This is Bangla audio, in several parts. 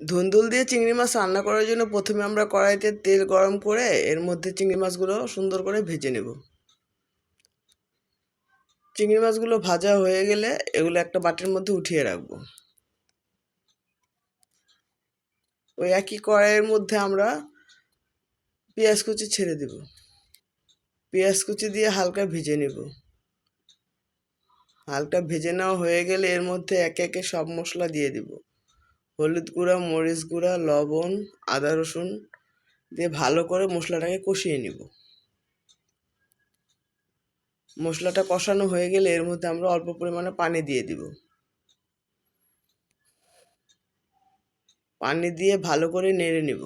ধুন্দুল দিয়ে চিংড়ি মাছ রান্না করার জন্য প্রথমে আমরা কড়াইতে তেল গরম করে এর মধ্যে চিংড়ি মাছগুলো সুন্দর করে ভেজে নেব। চিংড়ি মাছগুলো ভাজা হয়ে গেলে এগুলো একটা বাটির মধ্যে উঠিয়ে রাখব। ওই একই কড়াইয়ের মধ্যে আমরা পেঁয়াজ কুচি ছেড়ে দেব। পেঁয়াজ কুচি দিয়ে হালকা ভেজে নেব। হালকা ভেজে নেওয়া হয়ে গেলে এর মধ্যে একে একে সব মশলা দিয়ে দিব। হলুদ গুঁড়া, মরিচ গুঁড়া, লবণ, আদা রসুন দিয়ে ভালো করে মশলাটাকে কষিয়ে নিব। মশলাটা কষানো হয়ে গেলে এর মধ্যে আমরা অল্প পরিমাণে পানি দিয়ে দিব। পানি দিয়ে ভালো করে নেড়ে নিব।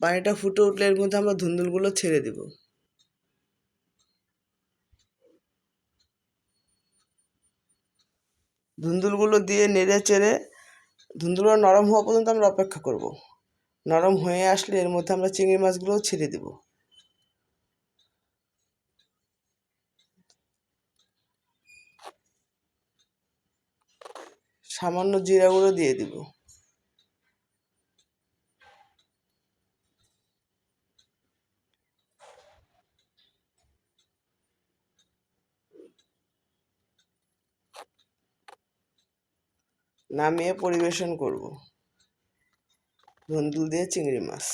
পানিটা ফুটে উঠলে এর মধ্যে আমরা ধুন্দুলগুলো ছেড়ে দিব। ধুন্দুলগুলো দিয়ে নেড়ে চেড়ে ধুন্দুলগুলো নরম হওয়া পর্যন্ত আমরা অপেক্ষা করব। নরম হয়ে আসলে এর মধ্যে আমরা চিংড়ি মাছগুলোও ছেড়ে দেব। সামান্য জিরা গুঁড়ো দিয়ে দিব। নামিয়ে পরিবেশন করব। ধুন্দুল দিয়ে চিংড়ি মাছ।